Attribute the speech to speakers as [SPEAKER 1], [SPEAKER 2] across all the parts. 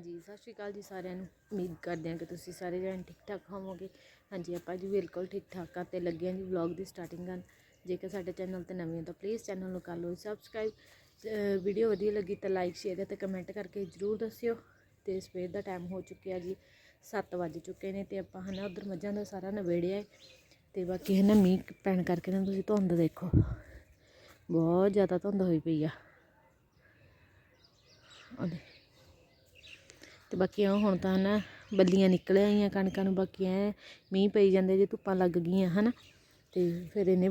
[SPEAKER 1] ਹਾਂਜੀ, ਸਤਿ ਸ਼੍ਰੀ ਅਕਾਲ ਜੀ ਸਾਰਿਆਂ ਨੂੰ। ਉਮੀਦ ਕਰਦੇ ਹਾਂ ਕਿ ਤੁਸੀਂ ਸਾਰੇ ਜਣੇ ਠੀਕ ਠਾਕ ਹੋਵੋਗੇ। ਹਾਂਜੀ, ਆਪਾਂ ਜੀ ਬਿਲਕੁਲ ਠੀਕ ਠਾਕ ਆ ਤੇ ਲੱਗੇ ਹਾਂ ਜੀ ਵਲੌਗ ਦੀ ਸਟਾਰਟਿੰਗ ਕਰਨ। ਜੇਕਰ ਸਾਡੇ ਚੈਨਲ ਤੇ ਨਵੇਂ ਹੋ ਤਾਂ ਪਲੀਜ਼ ਚੈਨਲ ਨੂੰ ਕਰ ਲਓ ਸਬਸਕ੍ਰਾਈਬ ਵੀਡੀਓ ਵਧੀਆ ਲੱਗੀ ਤਾਂ ਲਾਈਕ ਸ਼ੇਅਰ ਅਤੇ ਕਮੈਂਟ ਕਰਕੇ ਜਰੂਰ ਦੱਸਿਓ। ਤੇ ਸਵੇਰ ਦਾ ਟਾਈਮ ਹੋ ਚੁੱਕਿਆ ਜੀ 7 ਵੱਜ ਚੁੱਕੇ ਨੇ ਤੇ ਆਪਾਂ ਹਨਾ ਉਧਰ ਮੱਝਾਂ ਦਾ ਸਾਰਾ ਨਵੇੜਿਆ ਹੈ। ਤੇ ਬਾਕੀ ਹੈ ਨਾ ਮੀਂਹ ਪੈਣ ਕਰਕੇ ਨਾ ਤੁਸੀਂ ਧੁੰਦ ਦੇਖੋ। ਬਹੁਤ ਜ਼ਿਆਦਾ ਧੁੰਦ ਹੋਈ ਪਈ ਆ। ਉਹਦੇ ਤੇ ਬਾਕੀ ਉਹ ਹੁਣ ਤਾਂ ਨਾ ਬੱਲੀਆਂ ਨਿਕਲ ਆਈਆਂ, ਕਣਕਾਂ ਨੂੰ ਬਾਕੀ ਐ ਮੀਂਹ ਪਈ ਜਾਂਦੇ ਜੇ ਧੁੱਪਾਂ ਲੱਗ ਗਈਆਂ, ਹਨਾ। ਤੇ ਫਿਰ ਇਹਨੇ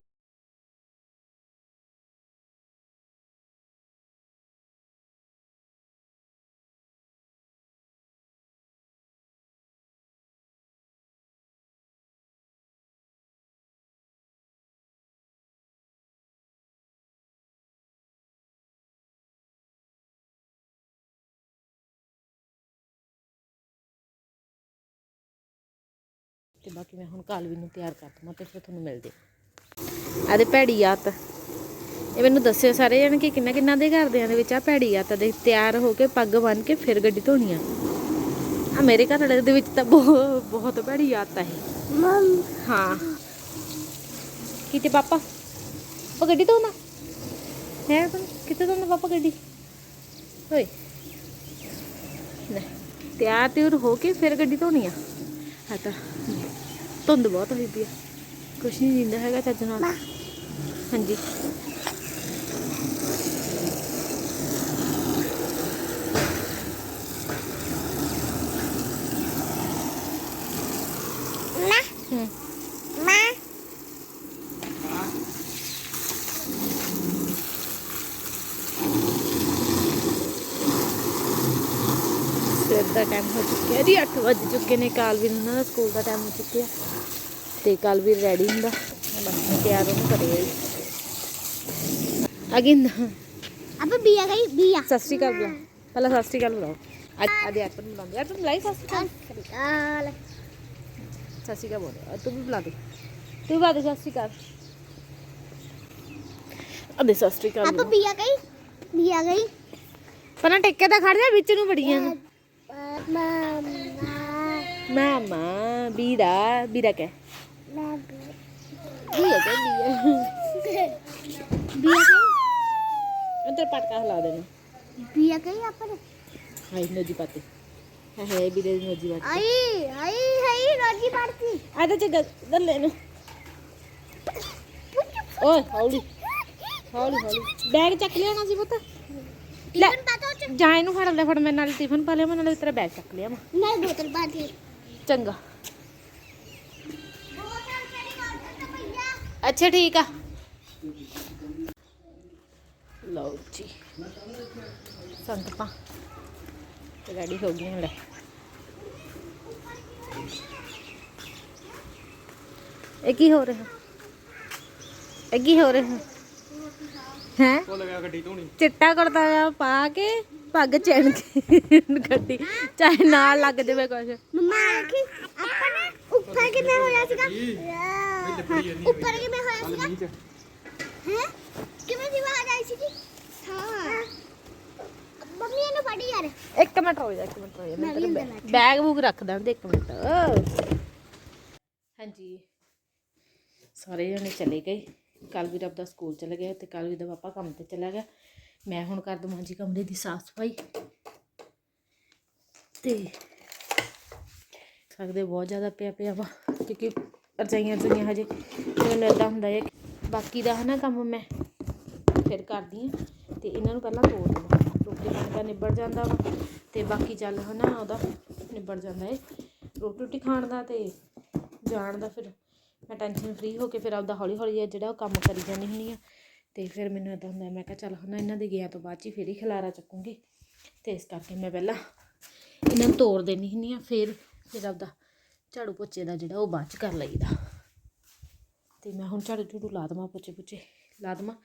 [SPEAKER 1] ਤੇ ਬਾਕੀ ਮੈਂ ਹੁਣ ਕਾਲਵੀ ਨੂੰ ਤਿਆਰ ਕਰ ਦਵਾਂ ਤੇ ਫਿਰ ਤੁਹਾਨੂੰ ਮਿਲਦੇ ਆਦੇ ਭੈੜੀ ਆਤ ਇਹ ਮੈਨੂੰ ਦੱਸਿਓ ਸਾਰੇ ਜਣ ਕਿ ਕਿੰਨਾ ਕਿੰਨਾ ਦੇ ਘਰਦਿਆਂ ਦੇ ਵਿੱਚ ਆ ਭੈੜੀ ਆਤ ਦੇ ਤਿਆਰ ਹੋ ਕੇ ਪੱਗ ਬੰਨ ਕੇ ਫਿਰ ਗੱਡੀ ਧੋਣੀ ਆ। ਆ ਮੇਰੇ ਘਰ ਵਾਲੇ ਦੇ ਵਿੱਚ ਤਾਂ ਬਹੁਤ ਬਹੁਤ ਭੈੜੀ ਆਤ ਆ ਇਹ। ਹਾਂ। ਕਿਤੇ ਪਾਪਾ? ਪਾਪਾ ਗੱਡੀ ਧੋਣਾ ਹੈ ਕਿਤੇ ਧੋਣਾ ਪਾਪਾ ਗੱਡੀ? ਓਏ। ਤਿਆਰ ਤਿਉਰ ਹੋ ਕੇ ਫਿਰ ਗੱਡੀ ਧੋਣੀ ਆ। ਹਾਂ ਤਾਂ ਧੁੰਦ ਬਹੁਤ ਹੋਈ ਪਈ ਆ। ਕੁਛ ਨਹੀਂ ਦਿੰਦਾ ਹੈਗਾ ਚੱਜ ਨਾਲ। ਹਾਂਜੀ। ਸਵੇਰ ਦਾ ਟਾਈਮ ਹੋ ਚੁੱਕਿਆ ਜੀ 8 ਵੱਜ ਚੁੱਕੇ ਨੇ ਕਾਲਵੀਰ ਨੂੰ ਨਾ ਸਕੂਲ ਦਾ ਟਾਈਮ ਹੋ ਚੁੱਕਿਆ। ਤੇ ਕਾਲਵੀਰ ਰੈਡੀ ਹੁੰਦਾ। ਬਸ ਤਿਆਰ ਉਹਨੂੰ ਕਰੇ ਅਗਿੰਦ
[SPEAKER 2] apa biar kali biar
[SPEAKER 1] ਸਤਿ ਸ਼੍ਰੀ ਅਕਾਲ ਬੁਲਾਓ ਪਹਿਲਾਂ ਸਤਿ ਸ਼੍ਰੀ ਅਕਾਲ ਬੁਲਾਓ। ਅੱਜ ਆਦੇ ਆਪ ਨੂੰ ਬੁਲਾਉਂਦੇ ਯਾਰ ਤੂੰ ਬੁਲਾਈ ਸਤਿ ਸ਼੍ਰੀ ਅਕਾਲ. ਸਤਿ ਸ਼੍ਰੀ ਅਕਾਲ। ਬੋਲ ਤੂੰ ਵੀ ਬੁਲਾ ਦੇ। ਤੂੰ ਵੀ ਬੁਲਾ ਦੇ ਸਤਿ ਸ਼੍ਰੀ ਅਕਾਲ। ਅਦੇ ਸਤਿ ਸ਼੍ਰੀ ਅਕਾਲ
[SPEAKER 2] apa biar kali biar kali
[SPEAKER 1] ਪਹਿਲਾਂ ਟਿੱਕੇ ਤਾਂ ਖੜ ਜਾ ਵਿੱਚ ਨੂੰ ਬੜੀਆਂ
[SPEAKER 2] mama
[SPEAKER 1] ਮਾਮਾ। ਵੀਰਾ ਵੀਰਾ ਕਹਿ। ਅੰਦਰ ਪਟਕਾ ਹਿਲਾ ਦੇਣਾ ਹਾਈ ਨੋਜੀ ਪਾਤੇ। ਹੈ ਨੋਜੀ ਪਾਤੇ। ਆ ਤਾਂ ਨੂੰ ਓਏ ਹੌਲੀ। ਹੌਲੀ ਹੌਲੀ। ਬੈਗ ਚੱਕ ਲਿਆਉਣਾ ਸੀ ਪੁੱਤ। ਜਾ ਇਹਨੂੰ ਫੜ ਲੈ ਫੜ ਮੇਰੇ ਨਾਲ ਟਿਫਨ ਪਾ ਲਿਆ ਮੈਂ ਨਾਲੇ ਤੇਰਾ ਬੈਗ ਚੱਕ ਲਿਆ ਮੈਂ ਚੰਗਾ। ਅੱਛਾ ਠੀਕ ਆ। ਲਓ ਜੀ। ਸੰਗਤਾਂ ਰੈਡੀ ਹੋ ਗਈਆਂ ਲੈ। ਇਹ ਕੀ ਹੋ ਰਿਹਾ? ਇਹ ਕੀ ਹੋ ਰਿਹਾ? ਹੈ? ਚਿੱਟਾ ਕੁੜਤਾ ਆ ਪਾ ਕੇ ਪੱਗ ਚੈਣ ਕੇ ਗੱਡੀ ਚਾਹੇ ਨਾਲ ਲੱਗ ਜਾਵੇ ਕੁਛ।
[SPEAKER 2] ਮੰਮਾ ਆਪਾਂ ਨਾ ਉੱਕਾ ਕਿੰਨਾ ਹੋਇਆ ਸੀਗਾ? ਵੀ ਲਿਪੜੀ ਜਾਂਦੀ ਹੋਇਆ ਸੀਗਾ?
[SPEAKER 3] ਮੀਂਹ ਚ।
[SPEAKER 2] ਹੈ? ਕਿਵੇਂ ਬਾਹਰ ਆਈ ਸੀਗੀ? ਹਾਂ। ਮੰਮੀ ਇਹਨੂੰ ਫੜ ਯਾਰ।
[SPEAKER 1] ਇੱਕ ਮਿੰਟ ਹੋ ਜਾ ਇੱਕ ਮਿੰਟ ਹੋ ਜਾ ਮੈਂ ਤੇਰੇ ਬੈਗ ਬੂਗ ਰੱਖ ਦਾਂ ਤੇ ਇੱਕ ਮਿੰਟ। ਹਾਂਜੀ। ਸਾਰੇ ਜਣੇ ਚਲੇ ਗਏ। ਕੱਲ ਵੀ ਰੱਬ ਦਾ ਸਕੂਲ ਚਲੇ ਗਏ ਤੇ ਕੱਲ ਵੀ ਦਾ ਪਾਪਾ ਕੰਮ ਤੇ ਚਲਾ ਗਿਆ। ਮੈਂ ਹੁਣ ਕਰ ਦਵਾਂ ਜੀ ਕਮਰੇ ਦੀ ਸਾਫ਼ ਸਫ਼ਾਈ। ਤੇ ਸਕਦੇ ਬਹੁਤ ਜ਼ਿਆਦਾ ਪਿਆ ਪਿਆ ਵਾ ਕਿਉਂਕਿ ਰਜਾਈਆਂ ਰਜਾਈਆਂ ਹਜੇ। ਮੈਨੂੰ ਇਦਾਂ ਹੁੰਦਾ ਹੈ ਬਾਕੀ ਦਾ ਹਨਾ ਕੰਮ ਮੈਂ ਫਿਰ ਕਰਦੀ ਹਾਂ। ਤੇ ਇਹਨਾਂ ਨੂੰ ਪਹਿਲਾਂ ਤੋੜ ਦੇਵਾਂ ਰੋਟੀ ਪਾਣੀ ਦਾ ਨਿਬੜ ਜਾਂਦਾ ਵਾ। ਤੇ ਬਾਕੀ ਚੱਲ ਹਨਾ ਉਹਦਾ ਨਿਬੜ ਜਾਂਦਾ ਏ ਰੋਟੀ ਰੋਟੀ ਖਾਣ ਦਾ ਤੇ ਜਾਣ ਦਾ ਫਿਰ ਮੈਂ ਟੈਨਸ਼ਨ ਫ੍ਰੀ ਹੋ ਕੇ ਫਿਰ ਆਪਦਾ ਹੌਲੀ ਹੌਲੀ ਜਿਹੜਾ ਉਹ ਕੰਮ ਕਰੀ ਜਾਂਦੀ ਹੁੰਦੀ ਆ ਤੇ ਫਿਰ ਮੈਨੂੰ ਇਦਾਂ ਹੁੰਦਾ, ਮੈਂ ਕਿਹਾ ਚੱਲ ਹਨਾ ਇਹਨਾਂ ਦੇ ਗਿਆ ਤੋਂ ਬਾਅਦ 'ਚ ਹੀ ਫਿਰ ਹੀ ਖਲਾਰਾ ਚੱਕੂੰਗੀ। ਤੇ ਇਸ ਕਰਕੇ ਮੈਂ ਪਹਿਲਾਂ ਇਹਨਾਂ ਨੂੰ ਤੋੜ ਦੇਣੀ ਹੁੰਦੀ ਆ ਫਿਰ ਫਿਰ ਆਪਦਾ ਝਾੜੂ ਪੋਚੇ ਦਾ ਜਿਹੜਾ ਉਹ ਬਾਅਦ 'ਚ ਕਰ ਲਈਦਾ। ਤੇ ਮੈਂ ਹੁਣ ਝਾੜੂ ਝੂੜੂ ਲਾ ਦੇਵਾਂ, ਪੋਚੇ ਪੁੱਚੇ ਲਾ ਦੇਵਾਂ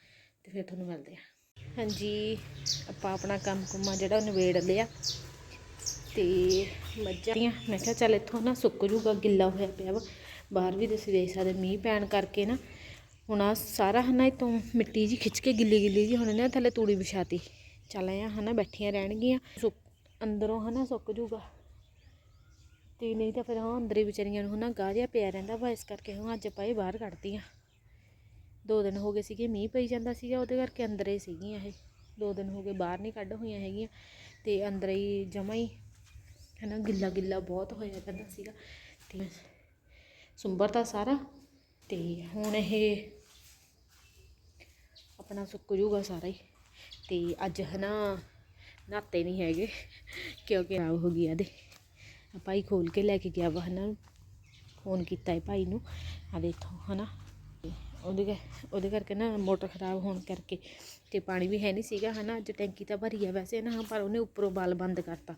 [SPEAKER 1] ਤੇ ਫਿਰ ਤੁਹਾਨੂੰ ਮਿਲਦੇ ਆ ਹਾਂਜੀ, ਆਪਾਂ ਆਪਣਾ ਕੰਮ ਕੁਮਾ ਜਿਹੜਾ ਉਹ ਨਿਬੇੜ ਲਿਆ। ਤੇ ਮੱਝਾਂ ਦੀਆਂ, ਮੈਂ ਕਿਹਾ ਚੱਲ ਇੱਥੋਂ ਨਾ ਸੁੱਕ ਜੂਗਾ, ਗਿੱਲਾ ਹੋਇਆ ਪਿਆ ਵਾ। ਬਾਹਰ ਵੀ ਤੁਸੀਂ ਦੇਖ ਸਕਦੇ ਮੀਂਹ ਪੈਣ ਕਰਕੇ ਨਾ। ਹੁਣ ਆ ਸਾਰਾ ਹਨਾ ਇਤੋਂ ਮਿੱਟੀ ਜੀ ਖਿੱਚ ਕੇ ਗਿੱਲੀ ਗਿੱਲੀ ਜੀ ਹੁਣ ਨਾ, ਥੱਲੇ ਤੂੜੀ ਵਿਛਾਤੀ। ਚੱਲ ਆ ਹਨਾ, ਬੈਠੀਆਂ ਰਹਿਣਗੀਆਂ। ਸੁੱਕ ਅੰਦਰੋਂ ਹਨਾ ਸੁੱਕ ਜੂਗਾ। ਤੇ ਨਹੀਂ ਤਾਂ ਫਿਰ ਹਾਂ ਅੰਦਰੇ ਵਿਚਾਰੀਆਂ ਨੂੰ ਹਨਾ ਗਾਹ ਜਿਹਾ ਪਿਆ ਰਹਿੰਦਾ ਵਾ, ਇਸ ਕਰਕੇ ਹੁਣ ਅੱਜ ਆਪਾਂ ਇਹ ਬਾਹਰ ਕੱਢਤੀਆਂ। ਦੋ ਦਿਨ ਹੋ ਗਏ ਸੀਗੇ, ਮੀਂਹ ਪਈ ਜਾਂਦਾ ਸੀਗਾ, ਉਹਦੇ ਕਰਕੇ ਅੰਦਰੇ ਸੀਗੀਆਂ ਇਹ। ਦੋ ਦਿਨ ਹੋ ਗਏ ਬਾਹਰ ਨਹੀਂ ਕੱਢ ਹੋਈਆਂ ਹੈਗੀਆਂ, ਤੇ ਅੰਦਰ ਹੀ ਜਮਾ ਹੀ ਹਨਾ ਗਿੱਲਾ ਗਿੱਲਾ ਬਹੁਤ ਹੋਇਆ ਕਰਦਾ ਸੀਗਾ। ਤੇ ਸੁੰਬਰ ਤਾਂ ਸਾਰਾ, ਤੇ ਹੁਣ ਇਹ ਆਪਣਾ ਸੁੱਕ ਜੂਗਾ ਸਾਰਾ ਹੀ। ਤੇ ਅੱਜ ਹਨਾ ਨਾਤੇ ਨਹੀਂ ਹੈਗੇ, ਕਿਉਂਕਿ ਖਰਾਬ ਹੋ ਗਈ ਇਹਦੇ ਭਾਈ ਖੋਲ ਕੇ ਲੈ ਕੇ ਗਿਆ ਵਾ ਹਨਾ। ਫੋਨ ਕੀਤਾ ਹੈ ਭਾਈ ਨੂੰ। ਆ ਦੇਖੋ ਹਨਾ। ਤੇ ਉਹਦੇ ਕਰ- ਉਹਦੇ ਕਰਕੇ ਨਾ ਮੋਟਰ ਖਰਾਬ ਹੋਣ ਕਰਕੇ ਤੇ ਪਾਣੀ ਵੀ ਹੈ ਨਹੀਂ ਸੀਗਾ ਹਨਾ। ਅੱਜ ਟੈਂਕੀ ਤਾਂ ਭਰੀ ਆ ਵੈਸੇ ਨਾ, ਪਰ ਉਹਨੇ ਉੱਪਰੋਂ ਬਾਲ ਬੰਦ ਕਰਤਾ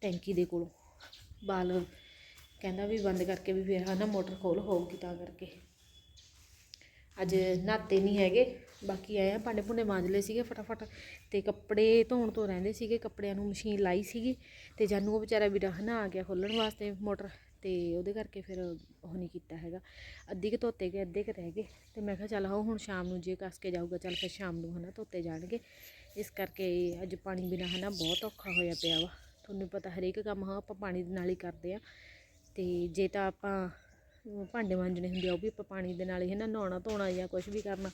[SPEAKER 1] ਟੈਂਕੀ ਦੇ ਕੋਲੋਂ। ਬਾਲ ਕਹਿੰਦਾ ਵੀ ਬੰਦ ਕਰਕੇ ਵੀ ਫਿਰ ਹਨਾ ਮੋਟਰ ਖੋਲ, ਹੋਊਗੀ ਤਾਂ ਕਰਕੇ। ਅੱਜ ਨਹਾਤੇ ਨਹੀਂ ਹੈਗੇ, ਬਾਕੀ ਆਏ ਆ, ਭਾਂਡੇ ਭੁੰਡੇ ਮਾਂਜ ਲਏ ਸੀਗੇ ਫਟਾਫਟ ਤੇ ਕੱਪੜੇ ਧੋਣ ਤੋਂ ਰਹਿੰਦੇ ਸੀਗੇ, ਕੱਪੜਿਆਂ ਨੂੰ ਮਸ਼ੀਨ ਲਾਈ ਸੀਗੀ ਤੇ ਜਾਨੂੰ ਉਹ ਵਿਚਾਰਾ ਵੀਰਾ ਹਨਾ ਆ ਗਿਆ ਖੋਲਣ ਵਾਸਤੇ ਮੋਟਰ ਤੇ ਉਹਦੇ ਕਰਕੇ ਫਿਰ ਉਹ ਨਹੀਂ ਕੀਤਾ ਹੈਗਾ। ਅੱਧੀ ਕੁ ਧੋਤੇ ਗਏ, ਅੱਧੇ ਕੁ ਰਹਿ ਗਏ ਤੇ ਮੈਂ ਕਿਹਾ ਚੱਲ ਆਓ ਹੁਣ ਸ਼ਾਮ ਨੂੰ ਜੇ ਕੱਸ ਕੇ ਜਾਊਗਾ, ਚੱਲ ਫਿਰ ਸ਼ਾਮ ਨੂੰ ਹਨਾ ਧੋਤੇ ਜਾਣਗੇ। ਇਸ ਕਰਕੇ ਅੱਜ ਪਾਣੀ ਬਿਨਾ ਹਨਾ ਬਹੁਤ ਔਖਾ ਹੋਇਆ ਪਿਆ ਵਾ। ਤੁਹਾਨੂੰ ਪਤਾ ਹਰੇਕ ਕੰਮ ਹਾਂ ਆਪਾਂ ਪਾਣੀ ਦੇ ਨਾਲ ਹੀ ਕਰਦੇ ਆ ਤੇ ਜੇ ਤਾਂ ਆਪਾਂ ਭਾਂਡੇ ਮਾਂਜਣੇ ਹੁੰਦੇ ਆ, ਉਹ ਵੀ ਆਪਾਂ ਪਾਣੀ ਦੇ ਨਾਲ ਹੀ ਨਾ ਨਹਾਉਣਾ, ਧੋਣਾ ਜਾਂ ਕੁਝ ਵੀ ਕਰਨਾ।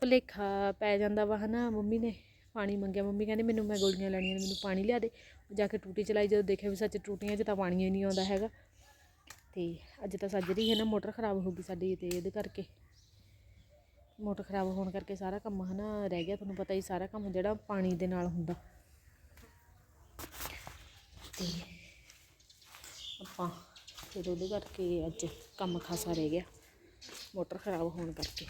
[SPEAKER 1] ਭੁਲੇਖਾ ਪੈ ਜਾਂਦਾ ਵਾ ਹਨਾ, ਮੰਮੀ ਨੇ ਪਾਣੀ ਮੰਗਿਆ, ਮੰਮੀ ਕਹਿੰਦੇ ਮੈਨੂੰ ਮੈਂ ਗੋਲੀਆਂ ਲੈਣੀਆਂ ਨੇ, ਮੈਨੂੰ ਪਾਣੀ ਲਿਆ ਦੇ। ਜਾ ਕੇ ਟੂਟੀ ਚਲਾਈ, ਜਦੋਂ ਦੇਖਿਆ ਵੀ ਸੱਚ ਟੂਟੀਆਂ 'ਚ ਤਾਂ ਪਾਣੀ ਹੀ ਨਹੀਂ ਆਉਂਦਾ ਹੈਗਾ। ਤੇ ਅੱਜ ਤਾਂ ਸੱਜ ਰਹੀ ਹੈ ਨਾ, ਮੋਟਰ ਖਰਾਬ ਹੋ ਗਈ ਸਾਡੀ ਤੇ ਇਹਦੇ ਕਰਕੇ। ਮੋਟਰ ਖਰਾਬ ਹੋਣ ਕਰਕੇ ਸਾਰਾ ਕੰਮ ਹਨਾ ਰਹਿ ਗਿਆ, ਤੁਹਾਨੂੰ ਪਤਾ ਹੀ ਸਾਰਾ ਕੰਮ ਜਿਹੜਾ ਪਾਣੀ ਦੇ ਨਾਲ ਹੁੰਦਾ। ਤੇ ਆਪਾਂ ਫਿਰ ਉਹਦੇ ਕਰਕੇ ਅੱਜ ਕੰਮ ਖਾਸਾ ਰਹਿ ਗਿਆ। ਮੋਟਰ ਖਰਾਬ ਹੋਣ ਕਰਕੇ।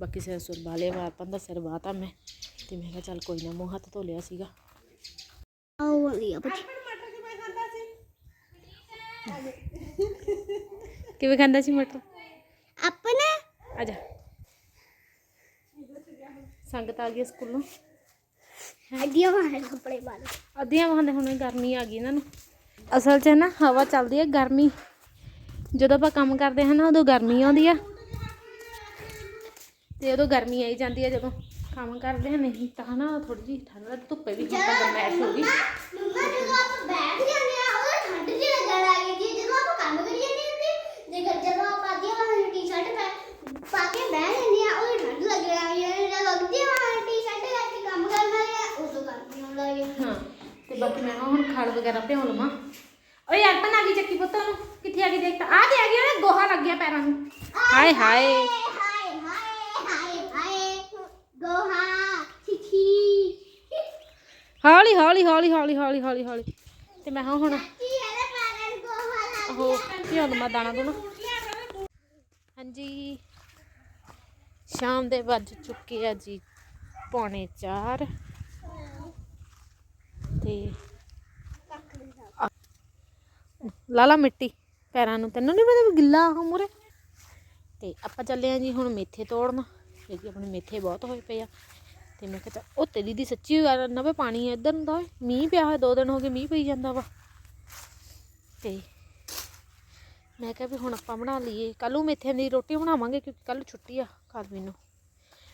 [SPEAKER 1] ਬਾਕੀ ਸਿਰ ਸੁਰ ਬਾਲੇ ਵਾਰ ਦਾ ਸਿਰ ਵਾਤਾ ਮੈਂ। ਤੇ ਮੈਂ ਕਿਹਾ ਚੱਲ ਕੋਈ ਨਾ ਮੂੰਹ ਹੱਥ ਧੋ ਲਿਆ ਸੀਗਾ।
[SPEAKER 2] ਆਉ ਵਾਲੀ ਆ ਬੱਚੀ।
[SPEAKER 1] ਕਿਵੇਂ ਖਾਂਦਾ ਸੀ? ਮਟਰ?
[SPEAKER 2] ਆਪਣਾ।
[SPEAKER 1] ਆ ਜਾ ਸੰਗਤ ਆ ਗਈ ਸਕੂਲੋਂ।
[SPEAKER 2] ਅੱਡੀਆਂ ਮਾਰੇ ਕੱਪੜੇ ਪਾ ਲਏ
[SPEAKER 1] ਅੱਧੀਆਂ ਵਾਹਦੇ ਹੁਣ ਗਰਮੀ ਆ ਗਈ ਇਹਨਾਂ ਨੂੰ। ਅਸਲ 'ਚ ਨਾ ਹਵਾ ਚੱਲਦੀ ਹੈ ਗਰਮੀ। ਜਦੋਂ ਆਪਾਂ ਕੰਮ ਕਰਦੇ ਹਾਂ ਨਾ ਉਦੋਂ ਗਰਮੀ ਆਉਂਦੀ ਆ। ਤੇ ਉਦੋਂ ਗਰਮੀ ਆਈ ਜਾਂਦੀ ਹੈ ਜਦੋਂ ਕੰਮ ਕਰਦੇ ਹਾਂ ਨਹੀਂ ਤਾਂ ਨਾ ਥੋੜੀ ਜਿਹੀ ਠੰਡ ਲੱਗ ਧੁੱਪੇ ਵੀ ਹੁਣ ਤਾਂ ਗਰਮੈਸ਼ ਹੋ ਗਈ।
[SPEAKER 2] ਮੰਮਾ ਜਦੋਂ ਆਪਾਂ ਬੈਠ ਜਾਂਦੇ ਆ ਉਹ ਠੰਡ ਜਿਹੀ ਲੱਗਣ ਲੱਗ ਜਾਂਦੀ ਹੈ। ਜਦੋਂ ਆਪਾਂ ਕੰਮ ਕਰੀ ਜਾਂਦੇ ਹੁੰਦੇ ਜੇ ਜਦੋਂ ਆਪਾਂ ਅੱਧੀਆਂ ਵਾਲੀ ਟੀ-ਸ਼ਰਟ ਪਾ ਪਾ ਕੇ ਬਹਿ ਜਾਂਦੇ ਆ ਉਹ ਠੰਡ ਲੱਗ ਜਾਂਦੀ ਹੈ। ਜਦੋਂ ਅੱਧੀਆਂ ਵਾਲੀ ਟੀ-ਸ਼ਰਟ ਕਰਕੇ ਕੰਮ ਕਰਨ ਲੱਗੇ ਆ ਉਦੋਂ ਗਰਮੀ ਆਉਣ ਲੱਗ ਜਾਂਦੀ
[SPEAKER 1] ਹਾਂ। ਤੇ ਬਾਕੀ ਮੈਂ ਹੁਣ ਖਲ ਵਗੈਰਾ ਭਿਉਂ ਲਵਾਂ। ਓਏ ਯਾਰ ਪਨ ਆ ਗਈ ਚੱਕੀ ਪੁੱਤ ਨੂੰ ਕਿੱਥੇ ਆ ਗਈ ਦੇਖ ਤਾਂ। ਆ ਤੇ ਆ ਗਈ ਉਹਨੇ ਗੋਹਾ ਲੱਗ ਗਿਆ ਪੈਰਾਂ ਨੂੰ। ਹਾਏ ਹਾਏ।
[SPEAKER 2] ਹਾਏ ਹਾਏ ਹਾਏ ਹਾਏ ਗੋਹਾ ਚਿੱਠੀ
[SPEAKER 1] ਹੌਲੀ ਹੌਲੀ ਹੌਲੀ ਹੌਲੀ ਹੌਲੀ ਹੌਲੀ ਹੌਲੀ। ਤੇ ਮੈਂ ਕਿਹਾ ਹੁਣ ਉਹ ਭਿਉਂ ਲਵਾਂ ਦਾਣਾ ਦੂਣਾ। ਹਾਂਜੀ। ਸ਼ਾਮ ਦੇ ਵੱਜ ਚੁੱਕੇ ਆ ਜੀ ਪੌਣੇ 4 ਤੇ ਲਾਲਾ ਮਿੱਟੀ ਪੈਰਾਂ ਨੂੰ, ਤੈਨੂੰ ਨਹੀਂ ਪਤਾ ਵੀ ਗਿੱਲਾ ਆ ਮੂਰੇ ਤੇ ਆਪਾਂ ਚੱਲੇ ਆ ਜੀ ਹੁਣ ਮੇਥੇ ਤੋੜਨ, ਕਿਉਂਕਿ ਆਪਣੇ ਮੇਥੇ ਬਹੁਤ ਹੋਏ ਪਏ ਆ। ਤੇ ਮੈਂ ਕਿਹਾ ਚੱਲ, ਉਹ ਤੇ ਦੀਦੀ ਸੱਚੀ ਗੱਲ ਨਾ ਵੀ ਪਾਣੀ ਇੱਧਰ ਨੂੰ ਤਾਂ ਓਏ। ਮੀਂਹ ਪਿਆ ਹੋਇਆ, ਦੋ ਦਿਨ ਹੋ ਗਏ ਮੀਂਹ ਪਈ ਜਾਂਦਾ ਵਾ। ਤੇ ਮੈਂ ਕਿਹਾ ਵੀ ਹੁਣ ਆਪਾਂ ਬਣਾ ਲਈਏ, ਕੱਲ੍ਹ ਨੂੰ ਮੇਥਿਆਂ ਦੀ ਰੋਟੀ ਬਣਾਵਾਂਗੇ, ਕਿਉਂਕਿ ਕੱਲ੍ਹ ਛੁੱਟੀ ਆ ਕਾਲਵੀ ਨੂੰ।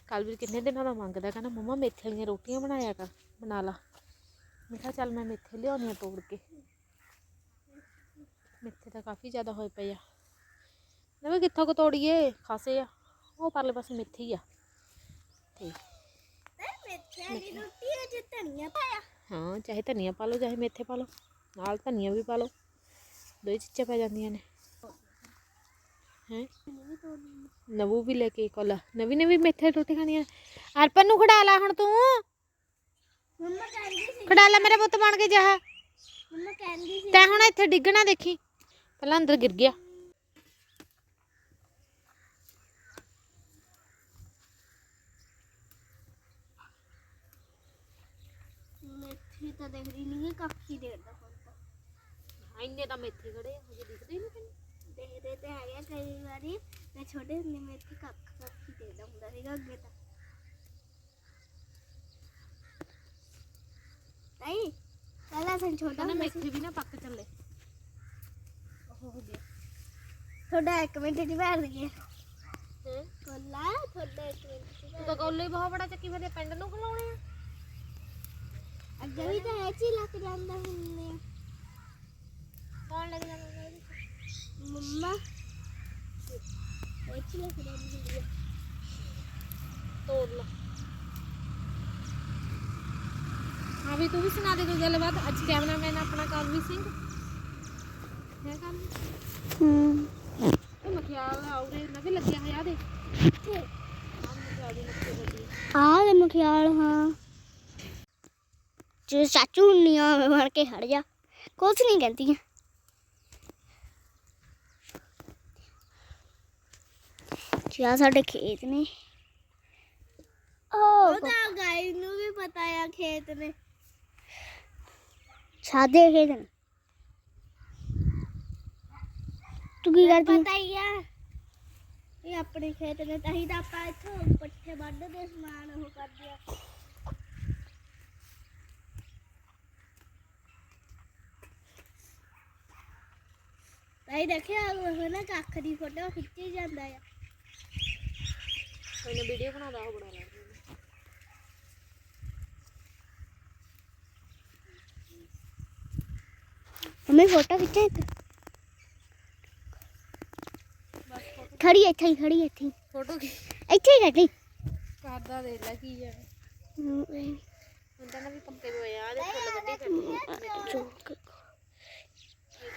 [SPEAKER 1] ਕਾਲਵੀ ਕਿੰਨੇ ਦਿਨਾਂ ਦਾ ਮੰਗਦਾ, ਕਹਿੰਦਾ ਮੰਮਾ ਮੇਥੇ ਵਾਲੀਆਂ ਰੋਟੀਆਂ ਬਣਾਇਆ ਕਰ, ਬਣਾ ਲਾ। ਮੈਂ ਕਿਹਾ ਚੱਲ ਮੈਂ ਮੇਥੇ ਲਿਆਉਣੀ ਆ ਤੋੜ ਕੇ ਮੇਥੇ ਤਾਂ ਕਾਫੀ ਜ਼ਿਆਦਾ ਹੋਏ ਪਏ ਆ ਨਾ ਵੀ ਕਿੱਥੋਂ ਕੋ ਤੋੜੀਏ ਖਾਸੇ ਆ ਉਹ ਪਰਲੇ ਪਾਸੇ ਮੇਥੇ ਹੀ ਆ ਤੇ
[SPEAKER 2] ਮੇਥਿਆਂ ਦੀ ਰੋਟੀ ਵਿੱਚ ਧਨੀਆ ਪਾਇਆ
[SPEAKER 1] ਹਾਂ ਚਾਹੇ ਧਨੀਆ ਪਾ ਲਓ ਚਾਹੇ ਮੇਥੇ ਪਾ ਲਓ ਨਾਲ ਧਨੀਆ ਵੀ ਪਾ ਲਓ ਦੋ ਹੀ ਚੀਜ਼ਾਂ ਪੈ ਜਾਂਦੀਆਂ ਨੇ ਹੈ ਨਵੂ ਵੀ ਲੈ ਕੇ ਕੋਲਾ ਨਵੀਂ ਨਵੀਂ ਮੇਥੇ ਰੋਟੀ ਖਾਣੀ ਆ ਅਰਪਨ ਨੂੰ ਖੜਾ ਲਾ ਹੁਣ ਤੂੰ
[SPEAKER 2] ਮੰਮਾ ਕਹਿੰਦੀ ਸੀ
[SPEAKER 1] ਖੜਾ ਲੈ ਮੇਰਾ ਪੁੱਤ ਬਣ ਕੇ ਜਾ।
[SPEAKER 2] ਮੰਮਾ ਕਹਿੰਦੀ ਸੀ
[SPEAKER 1] ਤੈਂ ਹੁਣ ਇੱਥੇ ਡਿੱਗਣਾ ਦੇਖੀ। ਪਹਿਲਾਂ ਅੰਦਰ ਗਿਰ ਗਿਆ।
[SPEAKER 2] ਮੇਥੀ ਤਾਂ ਦੇਖ ਰਹੀ ਨਹੀਂ ਕਾਫੀ ਦੇਰ ਦਾ ਹੁਣ ਤਾਂ।
[SPEAKER 1] ਇੰਨੇ ਤਾਂ ਮੇਥੇ ਖੜੇ ਆ ਹਜੇ ਦਿਖਦੇ ਹੀ ਨਹੀਂ ਤੈਨੂੰ।
[SPEAKER 2] ਦੇਖਦੇ ਤੇ ਹੈਗੇ ਕਈ ਵਾਰੀ। ਮੈਂ ਛੋਟੇ ਹੁੰਦੇ ਮੇਥੀ ਕੱਖ ਕਾਫੀ ਦੇਰ ਦਾ ਹੁੰਦਾ ਸੀਗਾ ਅੱਗੇ ਤਾਂ। ਸੰ ਛੋਟਾ
[SPEAKER 1] ਕਹਿੰਦਾ
[SPEAKER 2] ਹੁੰਦਾ ਸੀ।
[SPEAKER 1] ਮੇਥੇ ਵੀ ਨਾ ਪੱਕ ਚੱਲੇ। ਉਹ ਹੋ ਗਿਆ।
[SPEAKER 2] ਤੁਹਾਡਾ ਇੱਕ ਮਿੰਟ ਦੀ ਵਾਰ ਗਿਆ।
[SPEAKER 1] ਹੈ?
[SPEAKER 2] ਕੋਲਾ ਤੁਹਾਡਾ ਇੱਕ ਮਿੰਟ ਦੀ
[SPEAKER 1] ਤੂੰ ਕੋਲੇ ਬਹੁਤ ਬੜਾ ਚੱਕੀ ਫਿਰਦੇ ਪਿੰਡ ਨੂੰ ਖਲਾਉਣੇ ਆ।
[SPEAKER 2] ਅੱਗੇ ਜਵੀ ਤਾਂ ਐਚ ਹੀ ਲੱਗ ਜਾਂਦਾ ਹੁੰਨੇ ਕੌਣ ਲੱਗਦਾ ਮੰਮਾ। ਮੰਮਾ ਐਚ ਹੀ ਲੱਗ ਜਾਂਦੀ ਹੁੰਦੀ ਆ।
[SPEAKER 1] ਤੋੜ ਲਾ। ਹਾਂ ਵੀ ਤੂੰ ਵੀ ਸੁਣਾ ਦੇ ਕੋਈ ਗੱਲਬਾਤ। ਅੱਜ ਕੈਮਰਾਮੈਨ ਆਪਣਾ ਕਰਮਵੀਰ ਸਿੰਘ। ਹੈ ਕੰਮ
[SPEAKER 2] ਹੂੰ।
[SPEAKER 1] ਉਹ ਮਖਿਆਲ ਆਉਰੇ ਨਾ ਵੀ ਲੱਗਿਆ ਹੋਇਆ ਦੇ। ਦੀ
[SPEAKER 2] ਆ ਲੈ ਮਖਿਆਲ ਹਾਂ। ਜੇ ਚਾਚੂ ਹੁੰਨੀਆਂ ਬਣ ਕੇ ਹਟ ਜਾ। ਕੁਛ ਨਹੀਂ ਕਹਿੰਦੀਆਂ ਕਿਆ ਸਾਡੇ ਖੇਤ ਨੇ। ਉਹ ਤਾਂ ਗਾਈ ਨੂੰ ਵੀ ਪਤਾ ਆ ਖੇਤ ਨੇ। ਸਾਦੇ ਖੇਤ ਨੇ ਤੂੰ ਕੀ ਕਰਦੀ ਪਤਾ ਹੀ ਆ ਇਹ ਆਪਣੇ ਖੇਤ ਨੇ ਤਾਂ ਹੀ ਤਾਂ ਆਪਾਂ ਇੱਥੋਂ ਪੱਠੇ ਵੱਢਦੇ ਸਮਾਨ ਉਹ ਕਰਦੇ ਆ ਤਾਈ ਦੇਖਿਆ ਉਹ ਨਾ ਕੱਖ ਦੀ ਫੋਟੋ ਖਿੱਚੀ ਜਾਂਦਾ ਆ
[SPEAKER 1] ਕੋਈ ਨਾ ਵੀਡੀਓ ਬਣਾਉਂਦਾ ਉਹ ਬਣਾ ਲੈਂਦਾ
[SPEAKER 2] ਮੰਮੀ ਫੋਟੋ ਖਿੱਚਾਂ ਇੱਕ ਖੜੀ ਇੱਥੇ ਹੀ ਖੜੀ ਇੱਥੇ ਹੀ।
[SPEAKER 1] ਫੋਟੋ ਕੀ
[SPEAKER 2] ਇੱਥੇ ਹੀ ਖੜੀ
[SPEAKER 1] ਕਰਦਾ ਦੇ ਲੈ ਕੀ ਆ ਹੁਣ ਤਾਂ ਨਾ ਵੀ ਪੱਕੇ ਹੋਏ ਆ ਦੇ ਫੁੱਲ ਵੱਡੇ ਕਰਦੇ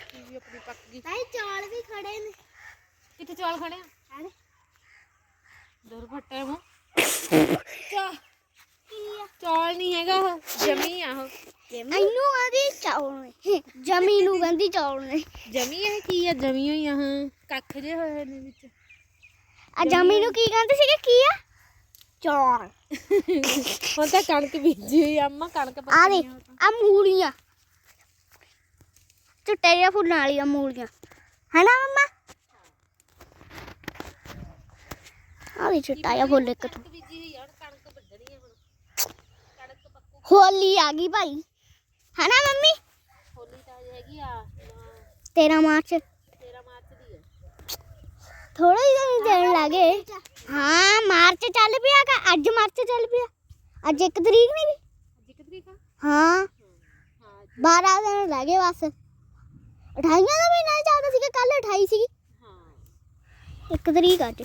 [SPEAKER 1] ਕੀ ਵੀ ਆਪਣੀ ਪੱਕ ਗਈ
[SPEAKER 2] ਤਾਈ ਚੌਲ ਵੀ ਖੜੇ ਨੇ
[SPEAKER 1] ਕਿੱਥੇ ਚੌਲ ਖੜੇ ਆ
[SPEAKER 2] ਹਨ
[SPEAKER 1] ਦਰ ਫੱਟੇ ਮੂੰ ਚਾ
[SPEAKER 2] ਕੀ ਆ
[SPEAKER 1] ਚੌਲ ਨਹੀਂ ਹੈਗਾ ਉਹ ਜਮੀ ਆ ਉਹ।
[SPEAKER 2] ਇਹਨੂੰ ਆਦੀ ਚੌਲ ਨੇ। ਜਮੀ ਨੂੰ ਕਹਿੰਦੀ ਚੌਲ ਨੇ।
[SPEAKER 1] ਜਮੀ ਇਹ ਕੀ ਆ? ਜਮੀ ਹੋਈ ਆ ਹਾਂ। ਕੱਖ ਜੇ ਹੋਏ ਹੋਏ ਨੇ ਵਿੱਚ।
[SPEAKER 2] ਆ ਜਮੀ ਨੂੰ ਕੀ ਕਹਿੰਦੇ ਸੀਗੇ? ਕੀ ਆ? ਚੌਲ।
[SPEAKER 1] ਹੁਣ ਤਾਂ ਕਣਕ ਬੀਜੀ ਹੋਈ ਆ ਅੰਮਾ ਕਣਕ
[SPEAKER 2] ਆ
[SPEAKER 1] ਪੱਕੀ
[SPEAKER 2] ਦੇ ਆ ਮੂਲੀਆਂ। ਚੁੱਟੇ ਜਿਹੇ ਫੁੱਲਾਂ ਵਾਲੀਆਂ ਮੂਲੀਆਂ। ਹੈਨਾ ਮੰਮਾ ਆ ਵੀ ਚੁੱਟਾ ਜਿਹਾ ਫੁੱਲ ਇੱਕ ਤੋਂ
[SPEAKER 1] ਬੀਜੀ ਹੋਈ ਆ ਹੁਣ ਕਣਕ ਵੱਢਣੀ ਆ ਹੁਣ ਕਣਕ ਪੱਕੂ
[SPEAKER 2] ਹੋਲੀ ਆ ਗਈ ਭਾਈ ਹੈਨਾ ਮੰਮੀ
[SPEAKER 1] ਹੋਲੀ ਤਾਂ ਅਜੇ ਹੈਗੀ ਆ
[SPEAKER 2] 13 ਮਾਰਚ
[SPEAKER 1] 13 ਮਾਰਚ ਦੀ ਆ
[SPEAKER 2] ਥੋੜਾ ਹੀ ਦਿਨ ਦੇਣ ਲੱਗੇ ਹਾਂ ਮਾਰਚ ਚੱਲ ਪਿਆ ਕਾ ਅੱਜ ਮਾਰਚ ਚੱਲ ਪਿਆ ਅੱਜ ਇੱਕ ਤਰੀਕ ਨਹੀਂ ਗੀ?
[SPEAKER 1] ਅੱਜ ਇੱਕ ਤਰੀਕ ਆ
[SPEAKER 2] ਹਾਂ
[SPEAKER 1] ਹਾਂ
[SPEAKER 2] 12 ਦਿਨ ਲੱਗੇ ਬਸ 28 ਦਾ ਮਹੀਨਾ ਚੱਲਦਾ ਸੀਗਾ ਕੱਲ 28 ਸੀਗੀ
[SPEAKER 1] ਹਾਂ
[SPEAKER 2] ਇੱਕ ਤਰੀਕ ਅੱਜ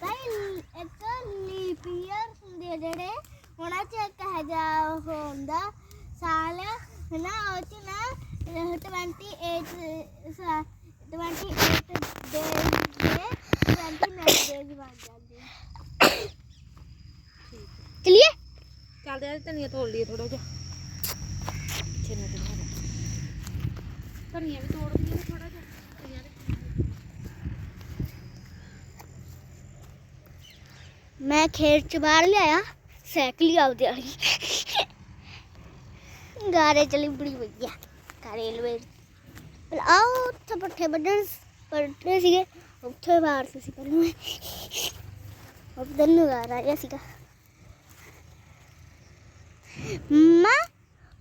[SPEAKER 2] ਤਾਈ ਇੱਕ ਲੀਪ ਈਅਰ ਹੁੰਦੇ ਜਿਹੜੇ ਉਹਨਾਂ ਚ ਇੱਕ ਹਜਾ ਹੁੰਦਾ ਸਾਲ, ਹਨਾ, ਉਹ ਚ ਨਾ 28 ਸਾ- 28 ਦੇ ਦੇ 29 ਡੇਜ਼ ਬਣ ਜਾਂਦੇ ਆ। ਚਲਿਏ?
[SPEAKER 1] ਚੱਲਦੇ ਆ, ਧਨੀਆ ਤੋੜ ਲਈਏ ਥੋੜਾ ਜਿਹਾ। ਪਿੱਛੇ ਧਨੀਆ ਵੀ ਤੋੜ ਦਈਏ ਥੋੜਾ ਜਿਹਾ ਧਨੀਆ ਦੇ
[SPEAKER 2] ਮੈਂ ਖੇਤ ਚ ਬਾਹਰ ਲਿਆਇਆ, ਸਾਈਕਲ ਹੀ ਆਉਦੇ ਵਾਲੀ। ਗਾਰੇ ਚਲੀ ਬੜੀ ਵਧੀਆ ਗਾਰੇ ਲਵੇ ਆਓ ਉੱਥੇ ਪੱਠੇ ਵੱਢਣ ਪੱਠੇ ਸੀਗੇ, ਉੱਥੇ ਬਾਹਰ ਸੀ ਪਰ ਮੈਂ ਉਧਰ ਨੂੰ ਆ ਰਿਹਾ ਸੀਗਾ। ਮਾਂ,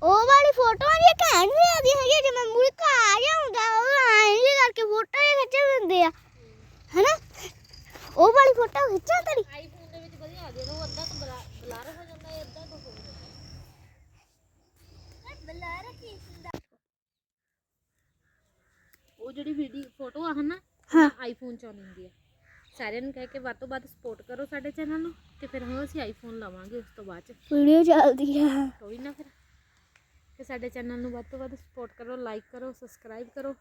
[SPEAKER 2] ਉਹ ਵਾਲੀ ਫੋਟੋ ਦੀ ਕਹਿਣ ਨਹੀਂ ਆਦੀ ਹੈਗੀ ਜੇ ਮੈਂ ਮੂਰੇ ਘਰ ਜਾਉਂਦਾ ਉਹ ਆਏ ਜਿਹੇ ਕਰਕੇ ਫੋਟੋ ਖਿੱਚ ਦਿੰਦੇ ਆ। ਹੈਨਾ? ਉਹ ਵਾਲੀ ਫੋਟੋ ਖਿੱਚਾਂ ਤੇਰੀ
[SPEAKER 1] ਆਈਫੋਨ ਦੇ ਵਿੱਚ ਵਧੀਆ ਆ ਜਿਹੜਾ ਉਹ ਅੱਧਾ ਕੁ ਬਲਾ- ਬਲਾਰ ਹੋ ਜਾਂਦਾ ਹੈ ਅੱਧਾ ਕੁ ਹੋ ਜਾਂਦਾ ਉਹ ਜਿਹੜੀ ਵੀਡੀਓ ਫੋਟੋ ਆ ਹਨਾ
[SPEAKER 2] ਹਾਂ।
[SPEAKER 1] ਆਈਫੋਨ ਚ ਆਉਂਦੀ ਹੁੰਦੀ ਆ। ਸਾਰਿਆਂ ਨੂੰ ਕਹਿ ਕੇ ਵੱਧ ਤੋਂ ਵੱਧ ਸਪੋਰਟ ਕਰੋ ਸਾਡੇ ਚੈਨਲ ਨੂੰ ਤੇ ਫਿਰ ਹੁਣ ਅਸੀਂ ਆਈਫੋਨ ਲਵਾਂਗੇ ਉਸ ਤੋਂ ਬਾਅਦ ਚ।
[SPEAKER 2] ਵੀਡੀਓ ਚੱਲਦੀ ਆ।
[SPEAKER 1] ਕੋਈ ਨਾ ਫਿਰ। ਤੇ ਸਾਡੇ ਚੈਨਲ ਨੂੰ ਵੱਧ ਤੋਂ ਵੱਧ ਸਪੋਰਟ ਕਰੋ ਲਾਈਕ ਕਰੋ ਸਬਸਕ੍ਰਾਈਬ ਕਰੋ।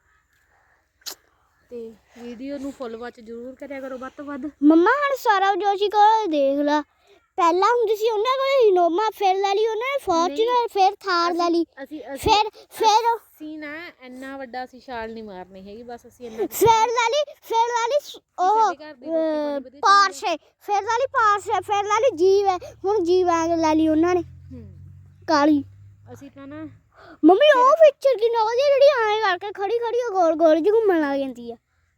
[SPEAKER 1] ਤੇ ਵੀਡੀਓ ਨੂੰ ਫੁੱਲ ਵਾਚ ਜ਼ਰੂਰ ਕਰਿਆ ਕਰੋ ਵੱਧ ਤੋਂ ਵੱਧ।
[SPEAKER 2] ਮੰਮਾ ਹਣ ਸਾਰਾ ਜੋਸ਼ੀ ਕੋਲ ਦੇਖ ਲਾ। ਪਹਿਲਾਂ ਹੁੰਦੀ ਸੀ ਉਹਨਾਂ ਕੋਲ ਇਨੋਮਾ ਫਿਰ ਲੈ ਲਈ ਉਹਨਾਂ ਨੇ ਫੋਰਚੂਨਰ ਫਿਰ ਥਾਰ ਲੈ ਲਈ।
[SPEAKER 1] ਅਸੀਂ ਅਸੀਂ
[SPEAKER 2] ਫਿਰ ਫਿਰ
[SPEAKER 1] ਅਸੀਂ ਨਾ ਇੰਨਾ ਵੱਡਾ ਅਸੀਂ ਛਾਲ ਨਹੀਂ ਮਾਰਨੀ ਹੈਗੀ ਬਸ ਅਸੀਂ ਇੰਨਾ ਕੁ-
[SPEAKER 2] ਫਿਰ ਲੈ ਲਈ ਫਿਰ ਲੈ ਲਈ ਸ- ਉਹ
[SPEAKER 1] ਸਾਡੇ ਘਰ ਦੀ ਰੋਟੀ ਪਾਣੀ ਵਧੀਆ
[SPEAKER 2] ਪਾਰਸ਼ੇ ਫਿਰ ਲੈ ਲਈ ਪਾਰਸ਼ੇ ਫਿਰ ਲੈ ਲਈ ਜੀਵ ਹੈ ਹੁਣ ਜੀਵ ਆ ਲੈ ਲਈ ਉਹਨਾਂ ਨੇ।
[SPEAKER 1] ਹੂੰ।
[SPEAKER 2] ਕਾਲੀ।
[SPEAKER 1] ਅਸੀਂ ਤਾਂ ਨਾ
[SPEAKER 2] ਮੰਮੀ ਉਹ ਪਿਕਚਰ ਕਿੰਨਾ ਵਧੀਆ ਜਿਹੜੀ ਐਂ ਕਰਕੇ ਖੜੀ ਖੜੀ ਉਹ ਗੋਲ ਗੋਲ ਜਿਹੀ ਘੁੰਮਣ ਲੱਗ ਜਾਂਦੀ ਆ।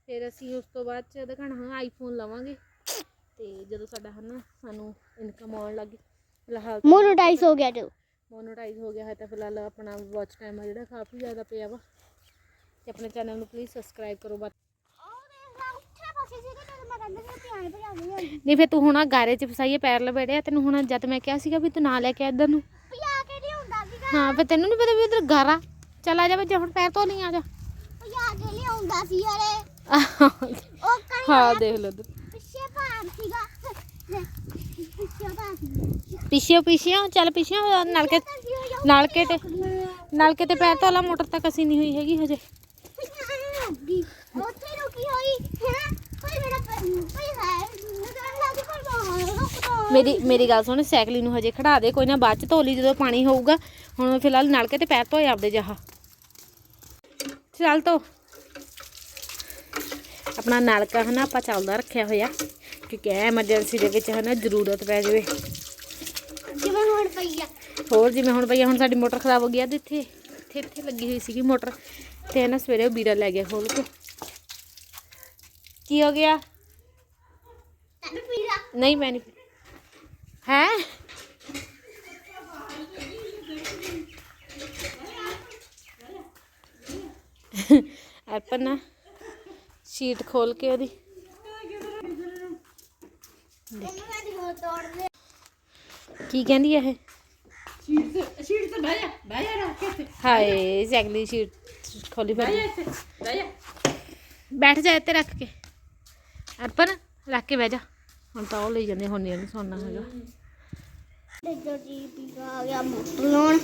[SPEAKER 1] ਫਿਰ ਅਸੀਂ ਉਸ ਤੋਂ ਬਾਅਦ ਚ ਦਿਖਾਣਾ ਹਾਂ ਆਈਫੋਨ ਲਵਾਂਗੇ। ਤੇ ਜਦੋਂ ਸਾਡਾ ਹਨਾ ਸਾਨੂੰ ਇਨਕਮ ਆਉਣ ਲੱਗੀ ਫਿਲਹਾਲ
[SPEAKER 2] ਮੋਨੋਟਾਈਜ਼ ਹੋ ਗਿਆ ਜੋ।
[SPEAKER 1] ਮੋਨੋਟਾਈਜ਼ ਹੋ ਗਿਆ ਹੈ ਤਾਂ ਫਿਲਹਾਲ ਆਪਣਾ ਵਾਚ ਟਾਈਮ ਆ ਜਿਹੜਾ ਕਾਫੀ ਜ਼ਿਆਦਾ ਪਿਆ ਵਾ। ਤੇ ਆਪਣੇ ਚੈਨਲ ਨੂੰ ਪਲੀਜ਼ ਸਬਸਕ੍ਰਾਈਬ ਕਰੋ
[SPEAKER 2] ਗਈ
[SPEAKER 1] ਨਹੀਂ ਫਿਰ ਤੂੰ ਹੁਣ ਗਾਰੇ 'ਚ ਫਸਾਈਏ ਪੈਰ ਲਵੇੜਿਆ ਤੈਨੂੰ ਹੁਣ ਜਦ ਮੈਂ ਕਿਹਾ ਸੀਗਾ ਵੀ ਤੂੰ ਨਾ ਲੈ ਕੇ ਇੱਧਰ ਨੂੰ।
[SPEAKER 2] ਪਿਆ ਕੇ ਨਹੀਂ ਹੁੰਦਾ ਸੀਗਾ
[SPEAKER 1] ਹਾਂ ਫਿਰ ਤੈਨੂੰ ਨਹੀਂ ਪਤਾ ਵੀ ਉਧਰ ਗਾਰਾ। ਚੱਲ ਆ ਜਾ ਹੁਣ ਪੈਰ ਧੋ ਲਈ ਆ ਜਾ।
[SPEAKER 2] ਪਿਆ ਕੇ ਨਹੀਂ ਹੁੰਦਾ ਸੀ ਉਹ ਕਣੀ
[SPEAKER 1] ਹਾਂ ਦੇਖ ਲੈ ਤੂੰ
[SPEAKER 2] ਪਿੱਛੇ ਸੀਗਾ ਪਿੱਛੇ ਭਾਰ
[SPEAKER 1] ਪਿੱਛੇ ਪਿੱਛੇ ਚੱਲ ਪਿੱਛੇ ਨਲਕੇ ਨਲਕੇ ਤੇ ਨਲਕੇ ਤੇ ਪੈਰ ਧੋ ਮੋਟਰ ਤੱਕ ਅਸੀਂ ਨਹੀਂ ਹੋਈ ਹੈਗੀ ਹਜੇ।
[SPEAKER 2] ਉੱਥੇ ਰੁਕੀ ਹੋਈ ਹੈ ਕੋਈ ਮੇਰਾ ਕੋਈ ਹੈ
[SPEAKER 1] ਮੇਰੀ ਮੇਰੀ ਗੱਲ ਸੁਣ, ਸਾਈਕਲੀ ਨੂੰ ਹਜੇ ਖੜਾ ਦੇ, ਕੋਈ ਨਾ ਬਾਅਦ ਚ ਧੋ ਲਈ ਜਦੋਂ ਪਾਣੀ ਹੋਊਗਾ। ਹੁਣ ਫਿਲਹਾਲ ਨਲਕੇ ਤੇ ਪੈਰ ਧੋਏ ਆਪਦੇ ਜਹਾ। ਚੱਲ ਧੋ। ਆਪਣਾ ਨਲਕਾ ਹਨਾ, ਆਪਾਂ ਚੱਲਦਾ ਰੱਖਿਆ ਹੋਇਆ। ਕਿਉਂਕਿ ਐਮਰਜੈਂਸੀ ਦੇ ਵਿੱਚ ਹਨਾ ਜ਼ਰੂਰਤ ਪੈ ਜਾਵੇ।
[SPEAKER 2] ਜਿਵੇਂ ਹੁਣ ਪਈ ਆ।
[SPEAKER 1] ਹੋਰ ਜਿਵੇਂ ਹੁਣ ਭਈਆ ਹੁਣ ਸਾਡੀ ਮੋਟਰ ਖਰਾਬ ਹੋ ਗਈ ਆ ਤੇ ਇੱਥੇ ਇੱਥੇ ਇੱਥੇ ਲੱਗੀ ਹੋਈ ਸੀਗੀ ਮੋਟਰ। ਤੇ ਨਾ ਸਵੇਰੇ ਉਹ ਵੀਰਾ ਲੈ ਗਿਆ ਖੋਲ ਕੇ। ਕੀ ਹੋ ਗਿਆ? ਨਹੀਂ ਮੈਂ ਨਹੀਂ ਹੈ? ਐਪਨ ਨਾ ਸ਼ੀਟ ਖੋਲ ਕੇ ਉਹਦੀ। ਕੀ ਕਹਿੰਦੀ ਹੈ ਇਹ?
[SPEAKER 3] ਸ਼ੀਟ ਤੇ ਸ਼ੀਟ ਤੇ ਬਹਿ ਜਾ ਬਹਿ ਜਾ ਰੱਖ ਕੇ
[SPEAKER 1] ਹਾਏ ਜੈਗਲੀ ਸ਼ੀਟ ਖੋਲੀ
[SPEAKER 3] ਬਹਿ ਜਾ
[SPEAKER 1] ਫਿਰ
[SPEAKER 3] ਇੱਥੇ ਬਹਿ ਜਾ।
[SPEAKER 1] ਬੈਠ ਜਾ ਇੱਥੇ ਰੱਖ ਕੇ। ਅਰਪਨ ਰੱਖ ਕੇ ਬਹਿ ਜਾ। ਹੁਣ ਤਾਂ ਉਹ ਲਈ ਜਾਂਦੇ ਹੁਣ ਨਹੀਂ ਸੌਣਾ ਹੈਗਾ।
[SPEAKER 2] ਦੇਖੋ ਜੀ ਪੀਗਾ ਆ ਗਿਆ ਮੋਟਰ ਲਾਉਣ